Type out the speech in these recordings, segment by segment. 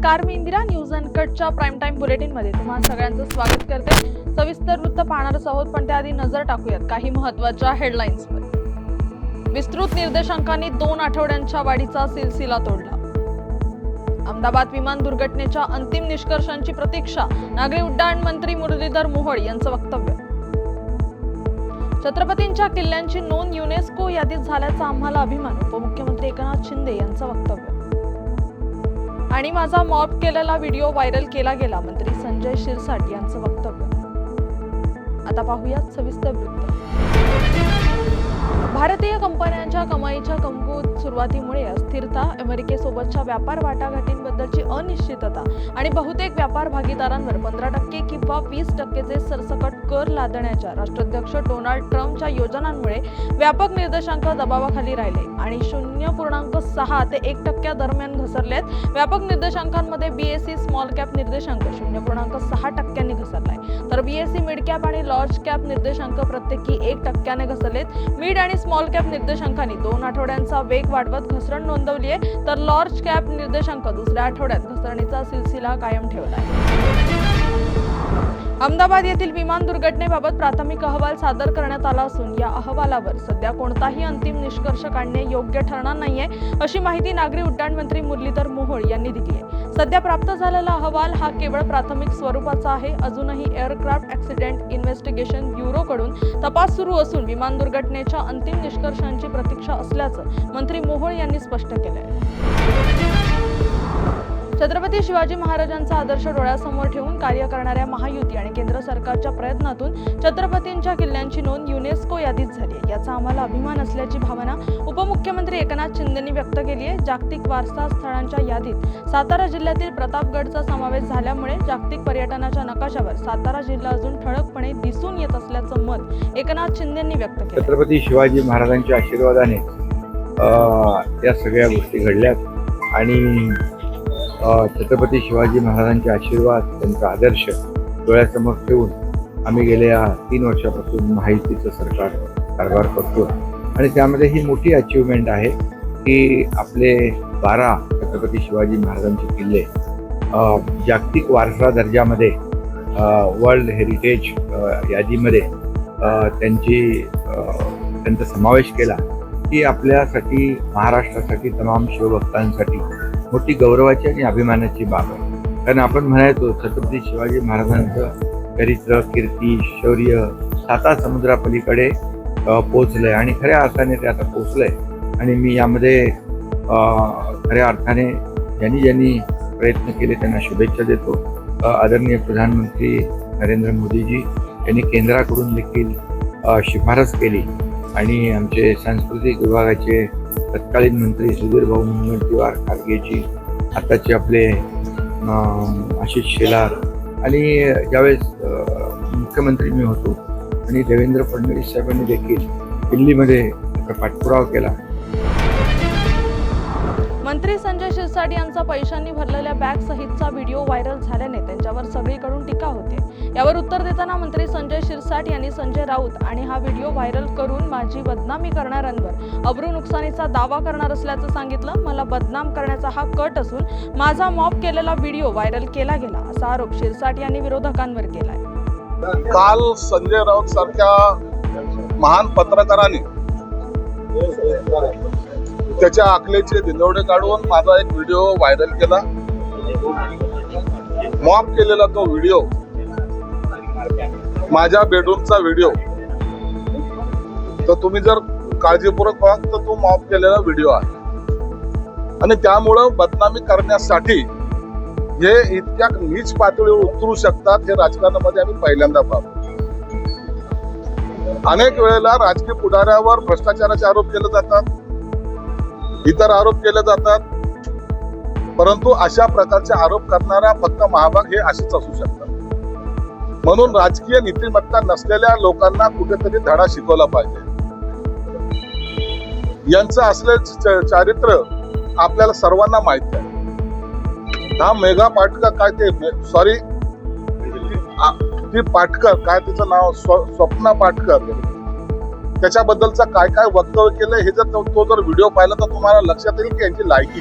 नमस्कार मी Indira news and कटच्या प्राईम टाइम बुलेटिनमध्ये सगळ्यांचं स्वागत करते. सविस्तर वृत्त पाहणारच आहोत पण त्याआधी नजर टाकूयात काही महत्त्वाच्या हेडलाईन्स विस्तृत निर्देशांकांनी दोन आठवड्यांच्या वाढीचा सिलसिला तोडला. अहमदाबाद विमान दुर्घटनेच्या अंतिम निष्कर्षांची प्रतीक्षा नागरी उड्डाण मंत्री मुरलीधर मोहोळ यांचं वक्तव्य. छत्रपतींच्या किल्ल्यांची नोंद युनेस्को यादीत झाल्याचा आम्हाला अभिमान उपमुख्यमंत्री एकनाथ शिंदे यांचं वक्तव्य. आणि माझा मॉब केलेला व्हिडिओ व्हायरल केला गेला. मंत्री संजय शिरसाट यांचं वक्तव्य. आता पाहूयात सविस्तर वृत्त. भारतीय कंपन्यांच्या कमाईच्या कमकुवत सुरुवातीमुळे अस्थिरता अमेरिकेसोबतच्या व्यापार वाटाघाटींबद्दलची अनिश्चितता आणि बहुतेक व्यापार भागीदारांवर पंधरा टक्के किंवा वीस टक्केचे सरसकट कर लादण्याच्या राष्ट्राध्यक्ष डोनाल्ड ट्रम्पच्या योजनांमुळे व्यापक निर्देशांक दबावाखाली राहिले आणि शून्य पूर्णांक सहा ते एक टक्क्या दरम्यान घसरलेत. व्यापक निर्देशांकांमध्ये बीएससी स्मॉल कॅप निर्देशांक शून्य पूर्णांक सहा टक्क्यांनी घसरलाय. तर बीएससी मिड कॅप आणि लार्ज कॅप निर्देशांक प्रत्येकी एक टक्क्याने घसरलेत. मिड आणि स्मॉल कॅप निर्देशांकांनी दोन आठवड्यांचा वेग वाढवत घसरण नोंदवली आहे तर लार्ज कॅप निर्देशांक दुसऱ्या आठवड्यात घसरणीचा सिलसिला कायम ठेवला आहे. अहमदाबाद येथील विमान दुर्घटनेबाबत प्राथमिक अहवाल सादर करण्यात आला असून या अहवालावर सध्या कोणताही अंतिम निष्कर्ष काढणे योग्य ठरणार नाहीये अशी माहिती नागरी उड्डाण मंत्री मुरलीधर मोहोळ यांनी दिली आहे. सध्या प्राप्त झालेला अहवाल हा केवळ प्राथमिक स्वरूपाचा आहे. अजूनही एअरक्राफ्ट ऍक्सिडेंट इन्व्हेस्टिगेशन ब्युरोकडून तपास सुरू असून विमान दुर्घटनेच्या अंतिम निष्कर्षांची प्रतीक्षा असल्याचं मंत्री मोहोळ यांनी स्पष्ट केलं आहे छत्रपती शिवाजी महाराजांचा आदर्श डोळ्यासमोर ठेवून कार्य करणाऱ्या महायुती आणि केंद्र सरकारच्या प्रयत्नातून छत्रपतींच्या किल्ल्यांची नोंद युनेस्को यादीत झाली आहे. याचा आम्हाला अभिमान असल्याची भावना उपमुख्यमंत्री एकनाथ शिंदेंनी व्यक्त केली आहे. जागतिक वारसा स्थळांच्या यादीत सातारा जिल्ह्यातील प्रतापगडचा समावेश झाल्यामुळे जागतिक पर्यटनाच्या नकाशावर सातारा जिल्हा अजून ठळकपणे दिसून येत असल्याचं मत एकनाथ शिंदेंनी व्यक्त केलं छत्रपती शिवाजी महाराजांच्या आशीर्वादाने या सगळ्या गोष्टी घडल्यात. आणि छत्रपती शिवाजी महाराजांचे आशीर्वाद त्यांचा आदर्श डोळ्यासमोर ठेवून आम्ही गेल्या तीन वर्षापासून माहितीचं सरकार कारभार करतो आणि त्यामध्ये ही मोठी अचिव्हमेंट आहे की आपले बारा छत्रपती शिवाजी महाराजांचे किल्ले जागतिक वारसा दर्जामध्ये वर्ल्ड हेरिटेज यादीमध्ये त्यांची त्यांचा समावेश केला की आपल्यासाठी महाराष्ट्रासाठी तमाम शिवभक्तांसाठी मोठी गौरवाची आणि अभिमानाची बाब आहे. कारण आपण म्हणायचो छत्रपती शिवाजी महाराजांचं चरित्र कीर्ती शौर्य साता समुद्रापलीकडे पोचलं पोचलंय. आणि खऱ्या अर्थाने ते आता पोचलंय. आणि मी यामध्ये खऱ्या अर्थाने ज्यांनी ज्यांनी प्रयत्न केले त्यांना शुभेच्छा देतो. आदरणीय प्रधानमंत्री नरेंद्र मोदीजी यांनी केंद्राकडून देखील शिफारस केली. आणि आमचे सांस्कृतिक विभागाचे तत्कालीन मंत्री सुधीरभाऊ मुनगंटीवार खारगेजी आताचे आपले आशिष शेलार आणि ज्यावेळेस मुख्यमंत्री मी होतो आणि देवेंद्र फडणवीस साहेबांनी देखील दिल्लीमध्ये त्याचा पाठपुरावा केला. मंत्री संजय शिरसाट यांचा पैशांनी भरलेल्या बॅग सहितचा व्हिडिओ व्हायरल झाल्याने त्यांच्यावर सगळीकडून टीका होते. यावर उत्तर देताना मंत्री संजय शिरसाट यांनी संजय राऊत आणि हा व्हिडिओ व्हायरल करून माझी बदनामी करणाऱ्यांवर अब्रू नुकसानीचा दावा करणार असल्याचं सांगितलं. मला बदनाम करण्याचा हा कट असून माझा मॉब केलेला व्हिडिओ व्हायरल केला गेला असा आरोप शिरसाट यांनी विरोधकांवर केलाय. काल संजय राऊत सारख्या महान पत्रकाराने त्याच्या आकलेचे धिंदवडे काढून माझा एक व्हिडिओ व्हायरल केला. मॉप केलेला तो व्हिडिओ माझ्या बेडरूमचा व्हिडिओ. तर तुम्ही जर काळजीपूर्वक पाहत तर तो मॉप केलेला व्हिडिओ आहे. आणि त्यामुळं बदनामी करण्यासाठी हे इतक्या नीच पातळीवर उतरू शकतात हे राजकारणामध्ये आम्ही पहिल्यांदा पाहतो अनेक वेळेला राजकीय पुढाऱ्यावर भ्रष्टाचाराचे आरोप केले जातात. इतर आरोप केले जातात. परंतु अशा प्रकारचे आरोप करणारा फक्त महाभाग हे असेच असू शकतात. म्हणून राजकीय नीतिमत्ता नसलेल्या लोकांना कुठेतरी धडा शिकवला पाहिजे. यांचं असलेलं च- चारित्र्य आपल्याला सर्वांना माहीत आहे. हा मेघा पाटकर काय ते सॉरी ती पाटकर काय तिचं नाव? स्व- स्वप्ना पाटकर. त्याच्याबद्दलचं काय काय वक्तव्य केलं हे जर तो तो जर व्हिडिओ पाहिला तर तुम्हाला लक्षात येईल की यांची लायकी.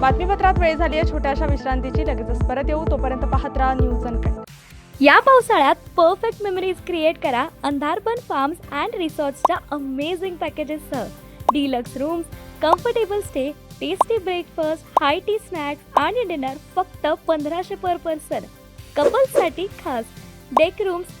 बातमीपत्रात वेळ झाली आहे छोट्याशा विश्रांतीची. लगेचच परत येऊ. तोपर्यंत पाहत राहा न्यूज अनकट या पावसाळ्यात परफेक्ट मेमरीज क्रिएट करा अंधारबन फार्म्स अँड रिसॉर्ट्सच्या amazing पॅकेजेससह deluxe rooms comfortable stay tasty breakfast high tea snacks आणि डिनर फक्त पंधराशे पर पर्सन कपल्ससाठी खास. डेक रूम्स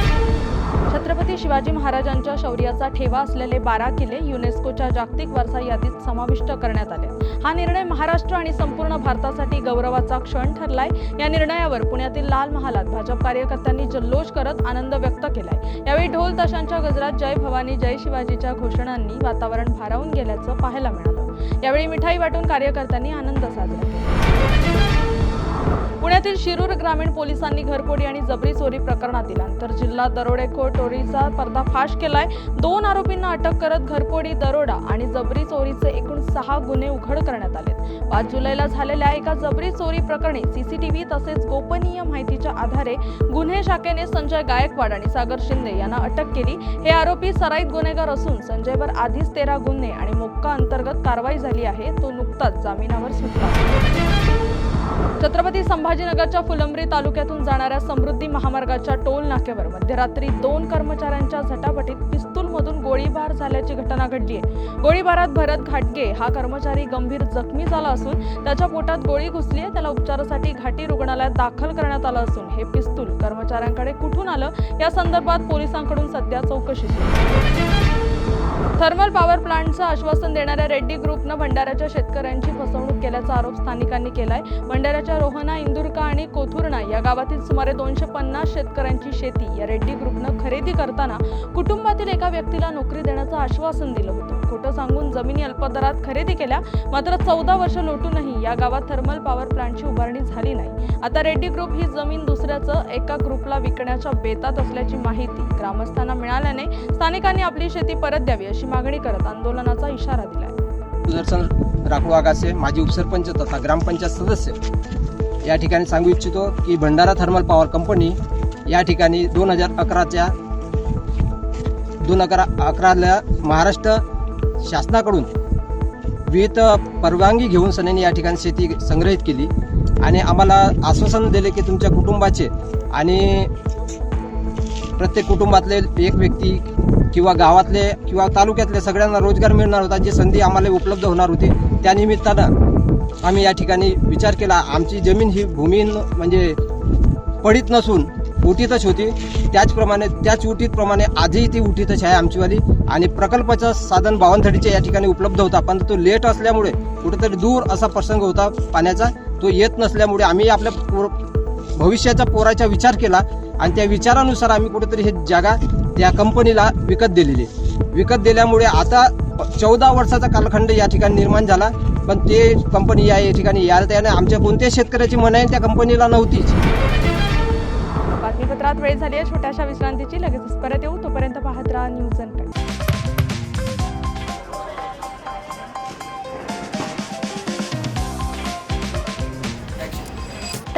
छत्रपती शिवाजी महाराजांच्या शौर्याचा ठेवा असलेले बारा किल्ले युनेस्कोच्या जागतिक वारसा यादीत समाविष्ट करण्यात आले. हा निर्णय महाराष्ट्र आणि संपूर्ण भारतासाठी गौरवाचा क्षण ठरलाय. या निर्णयावर पुण्यातील लाल महालात भाजप कार्यकर्त्यांनी जल्लोष करत आनंद व्यक्त केलाय. यावेळी ढोल ताशांच्या गजरात जय भवानी जय शिवाजीच्या घोषणांनी वातावरण भारावून गेल्याचं पाहायला मिळालं. यावेळी मिठाई वाटून कार्यकर्त्यांनी आनंद साजरा केला. पुण्यातील शिरूर ग्रामीण पोलिसांनी घरफोडी आणि जबरी चोरी प्रकरणातील आंतरजिल्हा दरोडेखोर टोरीचा पर्दाफाश केलाय. दोन आरोपींना अटक करत घरफोडी दरोडा आणि जबरी चोरीचे एकूण सहा गुन्हे उघड करण्यात आले पाच जुलैला झालेल्या एका जबरी चोरी प्रकरणी सीसीटीव्ही तसेच गोपनीय माहितीच्या आधारे गुन्हे शाखेने संजय गायकवाड आणि सागर शिंदे यांना अटक केली. हे आरोपी सराईत गुन्हेगार असून संजयवर आधीच तेरा गुन्हे आणि मोक्का अंतर्गत कारवाई झाली आहे. तो नुकताच जामिनावर सुटला. छत्रपती संभाजीनगरच्या फुलंब्री तालुक्यातून जाणाऱ्या समृद्धी महामार्गाच्या टोल नाक्यावर मध्यरात्री दोन कर्मचाऱ्यांच्या झटापटीत पिस्तूलमधून गोळीबार झाल्याची घटना घडली आहे गोळीबारात भरत घाटगे हा कर्मचारी गंभीर जखमी झाला असून त्याच्या पोटात गोळी घुसली आहे त्याला उपचारासाठी घाटी रुग्णालयात दाखल करण्यात आलं असून हे पिस्तूल कर्मचाऱ्यांकडे कुठून आलं? या संदर्भात पोलिसांकडून सध्या चौकशी सुरू थर्मल पॉवर प्लांटचं आश्वासन देणाऱ्या रेड्डी ग्रुपनं भंडाऱ्याच्या शेतकऱ्यांची फसवणूक केल्याचा आरोप स्थानिकांनी केलाय. भंडाऱ्याच्या रोहना इंदुरका आणि कोथुर्णा या गावातील सुमारे दोनशे पन्नास शेतकऱ्यांची शेती या रेड्डी ग्रुपनं खरेदी करताना कुटुंबातील एका व्यक्तीला नोकरी देण्याचं आश्वासन दिलं होतं. खोटं सांगून जमिनी अल्पदरात खरेदी केल्या मात्र चौदा वर्ष लोटूनही या गावात थर्मल पॉवर प्लांटची उभारणी झाली नाही. आता रेड्डी ग्रुप ही जमीन दुसऱ्याचं एका ग्रुपला विकण्याच्या बेतात असल्याची माहिती ग्रामस्थांना मिळाल्याने स्थानिकांनी आपली शेती परत द्यावी अशी मागणी करत आंदोलनाचा इशारा दिलाय. सुदर्शन राखोड आगासे माजी उपसरपंच तथा ग्रामपंचायत सदस्य. या ठिकाणी सांगू इच्छितो की भंडारा थर्मल पॉवर कंपनी या ठिकाणी दोन हजार अकराच्या दोन अकरा अकराला महाराष्ट्र शासनाकडून विविध परवानगी घेऊन सनेने या ठिकाणी शेती संग्रहित केली आणि आम्हाला आश्वासन दिले की तुमच्या कुटुंबाचे आणि प्रत्येक कुटुंबातले एक व्यक्ती किंवा गावातले किंवा तालुक्यातले सगळ्यांना रोजगार मिळणार होता जी संधी आम्हाला उपलब्ध होणार होती त्यानिमित्तानं आम्ही या ठिकाणी विचार केला. आमची जमीन ही भूमीन म्हणजे पडीत नसून उटीतच होती. त्याचप्रमाणे त्याच उटीतप्रमाणे आजही ती उटीतच आहे आमचीवाली. आणि प्रकल्पाचं साधन बावनथडीच्या या ठिकाणी उपलब्ध होता पण तो लेट असल्यामुळे कुठेतरी दूर असा प्रसंग होता पाण्याचा. तो येत नसल्यामुळे आम्ही आपल्या पोर भविष्याचा पोराचा विचार केला आणि त्या विचारानुसार आम्ही कुठेतरी हे जागा त्या कंपनीला विकत दिलेली. विकत दिल्यामुळे आता चौदा वर्षाचा कालखंड या ठिकाणी निर्माण झाला पण ते कंपनी या या ठिकाणी या त्याने आमच्या कोणत्या शेतकऱ्याची मनाई त्या कंपनीला नव्हतीच. बातमीपत्रात वेळ झाली आहे. छोट्याशा विश्रांतीची. लगेचच परत येऊ. तोपर्यंत पाहत राहा न्यूज अनकट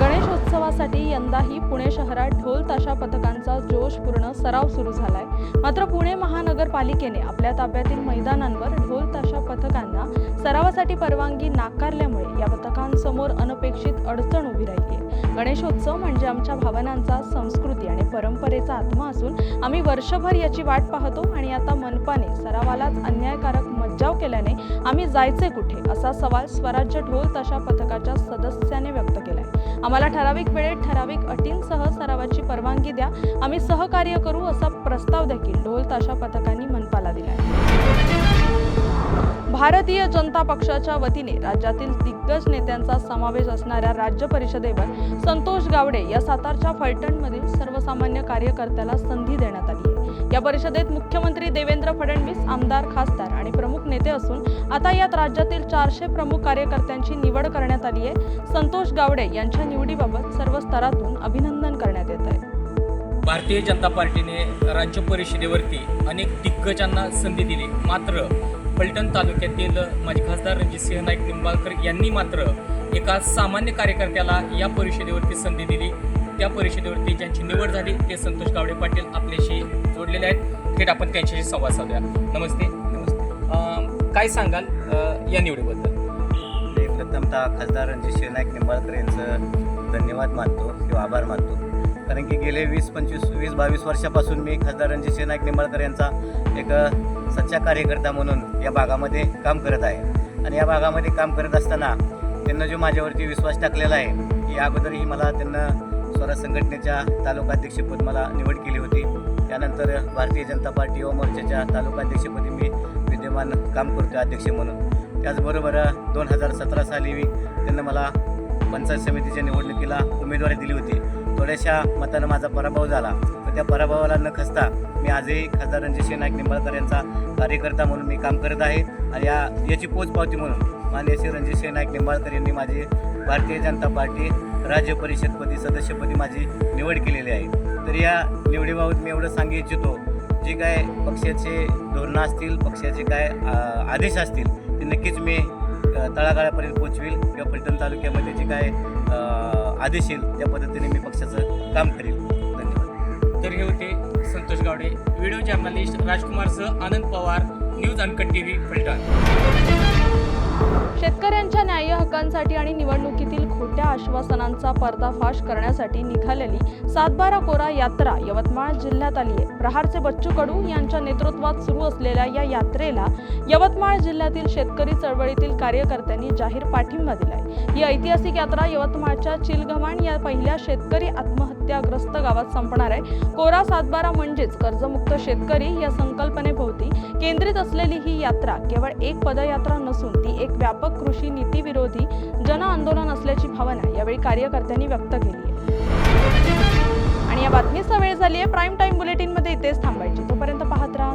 गणेशोत्सवासाठी यंदाही पुणे शहरात ढोल ताशा पथकांचा जोशपूर्ण सराव सुरू झालाय. मात्र पुणे महानगरपालिकेने आपल्या ताब्यातील मैदानांवर ढोल ताशा पथकांना सरावासाठी परवानगी नाकारल्यामुळे या पथकांसमोर अनपेक्षित अडचण उभी राहिली गणेशोत्सव म्हणजे आमच्या भावनांचा संस्कृती आणि परंपरेचा आत्मा असून आम्ही वर्षभर याची वाट पाहतो आणि आता मनपाने सरावालाच अन्यायकारक मज्जाव केल्याने आम्ही जायचे कुठे असा सवाल स्वराज्य ढोल ताशा पथकाच्या सदस्याने व्यक्त केलाय. आम्हाला ठराविक वेळेत ठराविक अटींसह सरावाची परवानगी द्या. आम्ही सहकार्य करू असा प्रस्ताव देखील ढोल ताशा पथकांनी मनपाला दिला भारतीय जनता पक्षाच्या वतीने राज्यातील दिग्गज नेत्यांचा समावेश असणाऱ्या राज्य परिषदेवर संतोष गावडे या सातारच्या फलटणमधील सर्वसामान्य कार्यकर्त्याला संधी देण्यात आली आहे. या परिषदेत मुख्यमंत्री देवेंद्र फडणवीस आमदार खासदार आणि प्रमुख नेते असून आता यात राज्यातील चारशे प्रमुख कार्यकर्त्यांची निवड करण्यात आली आहे. संतोष गावडे यांच्या निवडीबाबत सर्व स्तरातून अभिनंदन करण्यात येत आहे. भारतीय जनता पार्टीने राज्य परिषदेवरती अनेक दिग्गजांना संधी दिली. मात्र पलटण तालुक्यातील माजी खासदार रणजितसिंह नाईक निंबाळकर यांनी मात्र एका सामान्य कार्यकर्त्याला या परिषदेवरती संधी दिली. त्या परिषदेवरती ज्यांची निवड झाली ते संतोष गावडे पाटील आपल्याशी जोडलेले आहेत. थेट आपण त्यांच्याशी संवाद साधूया. नमस्ते. नमस्ते. काय सांगाल या निवडीबद्दल? मी प्रथमतः खासदार रणजित नाईक निंबाळकर यांचं धन्यवाद मानतो किंवा आभार मानतो. कारण की गेले वीस पंचवीस वीस बावीस वर्षापासून मी खासदार रणजित नाईक निंबाळकर यांचा एक सच्चा कार्यकर्ता म्हणून या भागामध्ये काम करत आहे. आणि या भागामध्ये काम करत असताना त्यांना जो माझ्यावरती विश्वास टाकलेला आहे या अगोदरही मला त्यांना स्वराज संघटनेच्या तालुका अध्यक्षपद मला निवड केली होती. त्यानंतर भारतीय जनता पार्टी व मोर्चाच्या तालुका अध्यक्षपदी मी विद्यमान काम करतो अध्यक्ष म्हणून. त्याचबरोबर दोन हजार सतरा साली मी त्यांना मला पंचायत समितीच्या निवडणुकीला उमेदवारी दिली होती. थोड्याशा मतानं माझा पराभव झाला. पण त्या पराभवाला न खसता मी आजही खासदार रणजितसिंह नाईक निंबाळकर यांचा कार्यकर्ता म्हणून मी काम करत आहे. आणि या याची पोचपावती म्हणून माननीय श्री रणजितसिंह नाईक निंबाळकर यांनी माझी भारतीय जनता पार्टी राज्य परिषदपदी सदस्यपदी माझी निवड केलेली आहे. तर या निवडीबाबत मी एवढं सांगू इच्छितो जे काय पक्षाचे धोरणं असतील पक्षाचे काय आदेश असतील ते नक्कीच मी तळागाळापर्यंत पोचवेल किंवा पलटण तालुक्यामध्ये जे काय आदेश येईल त्या पद्धतीने मी पक्षाचं काम करेल. धन्यवाद. तर हे होते Santosh Gawade. Video journalist राजकुमारसह Anand Pawar news uncut T V Phaltan शेतकऱ्यांच्या न्याय्य हक्कांसाठी आणि निवडणुकीतील खोट्या आश्वासनांचा पर्दाफाश करण्यासाठी निघालेली सातबारा कोरा यात्रा यवतमाळ जिल्ह्यात आली आहे. प्रहारचे बच्चू कडू यांच्या नेतृत्वात सुरू असलेल्या या यात्रेला यवतमाळ जिल्ह्यातील शेतकरी चळवळीतील कार्यकर्त्यांनी जाहीर पाठिंबा दिलाय. ही ऐतिहासिक यात्रा यवतमाळच्या चिलगव्हाण या पहिल्या शेतकरी आत्महत्याग्रस्त गावात संपणार आहे. कोरा सातबारा म्हणजेच कर्जमुक्त शेतकरी या संकल्पनेभोवती केंद्रित असलेली ही यात्रा केवळ एक पदयात्रा नसून ती एक व्यापक व्यापक कृषी नीतीविरोधी जन आंदोलन असल्याची भावना यावेळी कार्यकर्त्यांनी व्यक्त केली आहे. आणि या बातमीचा वेळ झाली आहे. प्राईम टाईम बुलेटिनमध्ये इथेच थांबायची. तोपर्यंत पाहत राहा